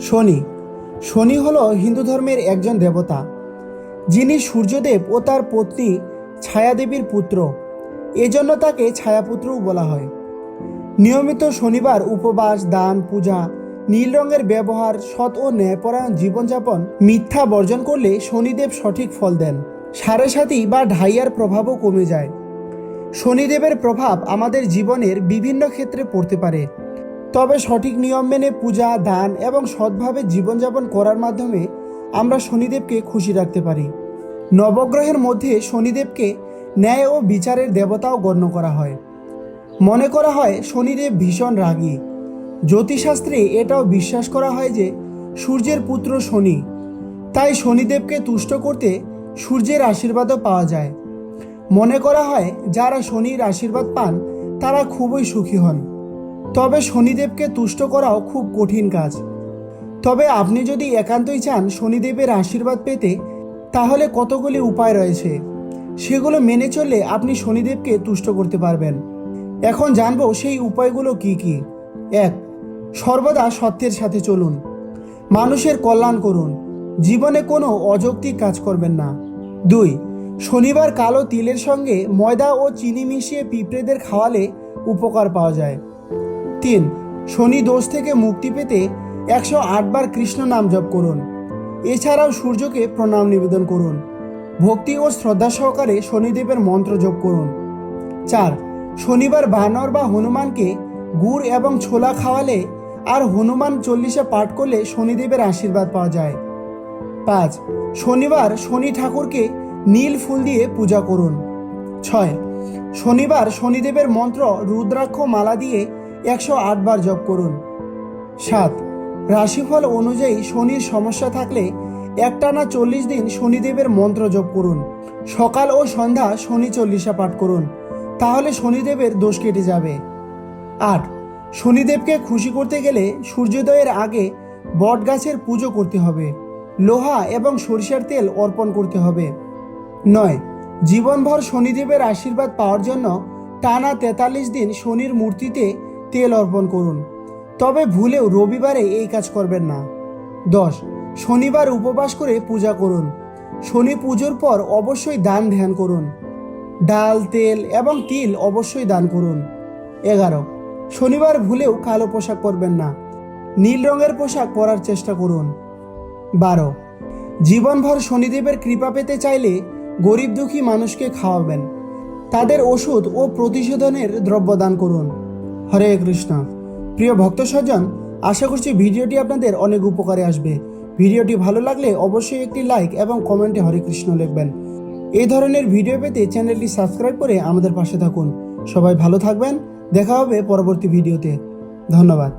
শনি। শনি হল হিন্দু ধর্মের একজন দেবতা, যিনি সূর্যদেব ও তার পত্নী ছায়াদেবীর পুত্র। এজন্য তাকে ছায়াপুত্রও বলা হয়। নিয়মিত শনিবার উপবাস, দান, পূজা, নীল রঙের ব্যবহার, সৎ ও ন্যায়পরায়ণ জীবনযাপন, মিথ্যা বর্জন করলে শনিদেব সঠিক ফল দেন। সাড়ে সাথী বা ঢাইয়ার প্রভাবও কমে যায়। শনিদেবের প্রভাব আমাদের জীবনের বিভিন্ন ক্ষেত্রে পড়তে পারে। তবে সঠিক নিয়ম মেনে পূজা, দান এবং সৎভাবে জীবনযাপন করার মাধ্যমে আমরা শনিদেবকে খুশি রাখতে পারি। নবগ্রহের মধ্যে শনিদেবকে ন্যায় ও বিচারের দেবতাও গণ্য করা হয়। মনে করা হয়, শনিদেব ভীষণ রাগী। জ্যোতিষশাস্ত্রে এটাও বিশ্বাস করা হয় যে, সূর্যের পুত্র শনি। তাই শনিদেবকে তুষ্ট করতে সূর্যের আশীর্বাদও পাওয়া যায়। মনে করা হয়, যারা শনির আশীর্বাদ পান, তারা খুবই সুখী হন। তবে শনিদেবকে তুষ্ট করাও খুব কঠিন কাজ। তবে আপনি যদি একান্তই চান শনিদেবের আশীর্বাদ পেতে, তাহলে কতগুলি উপায় রয়েছে। সেগুলো মেনে চললে আপনি শনিদেবকে তুষ্ট করতে পারবেন। এখন জানব সেই উপায়গুলো কি কি। এক, সর্বদা সত্যের সাথে চলুন। মানুষের কল্যাণ করুন। জীবনে কোনো অযৌক্তিক কাজ করবেন না। দুই, শনিবার কালো তিলের সঙ্গে ময়দা ও চিনি মিশিয়ে পিঁপড়েদের খাওয়ালে উপকার পাওয়া যায়। তিন, শনি দোষ থেকে মুক্তি পেতে একশো আটবার কৃষ্ণ নাম জপ করুন। এছাড়াও সূর্যকে প্রণাম নিবেদন করুন। ভক্তি ও শ্রদ্ধা সহকারে শনিদেবের মন্ত্র জপ করুন। চার, শনিবার বানর বা হনুমানকে গুড় এবং ছোলা খাওয়ালে আর হনুমান চল্লিশে পাঠ করলে শনিদেবের আশীর্বাদ পাওয়া যায়। পাঁচ, শনিবার শনি ঠাকুরকে নীল ফুল দিয়ে পূজা করুন। ছয়, শনিবার শনিদেবের মন্ত্র রুদ্রাক্ষ মালা দিয়ে একশো আটবার জপ করুন। সাত, রাশিফল অনুযায়ী শনির সমস্যা থাকলে একটানা চল্লিশ দিন শনিদেবের মন্ত্র জপ করুন। সকাল ও সন্ধ্যা শনি চল্লিশা পাঠ করুন। তাহলে শনিদেবের দোষ কেটে যাবে। আট, শনিদেবকে খুশি করতে গেলে সূর্যোদয়ের আগে বট গাছের পুজো করতে হবে। লোহা এবং সরিষার তেল অর্পণ করতে হবে। নয়, জীবনভর শনিদেবের আশীর্বাদ পাওয়ার জন্য টানা তেতাল্লিশ দিন শনির মূর্তিতে তেল অর্পণ করুন। তবে ভুলেও রবিবারে এই কাজ করবেন না। দশ, শনিবার উপবাস করে পূজা করুন। শনি পুজোর পর অবশ্যই দান ধ্যান করুন। ডাল, তেল এবং তিল অবশ্যই দান করুন। এগারো, শনিবার ভুলেও কালো পোশাক পরবেন না। নীল রঙের পোশাক পরার চেষ্টা করুন। বারো, জীবনভর শনিদেবের কৃপা পেতে চাইলে গরিব দুঃখী মানুষকে খাওয়াবেন। তাদের ওষুধ ও প্রতিশোধনের দ্রব্য দান করুন। হরে কৃষ্ণ। প্রিয় ভক্ত স্বজন, আশা করছি ভিডিওটি আপনাদের অনেক উপকারে আসবে। ভিডিওটি ভালো লাগলে অবশ্যই একটি লাইক এবং কমেন্টে হরে কৃষ্ণ লিখবেন। এই ধরনের ভিডিও পেতে চ্যানেলটি সাবস্ক্রাইব করে আমাদের পাশে থাকুন। সবাই ভালো থাকবেন। দেখা হবে পরবর্তী ভিডিওতে। ধন্যবাদ।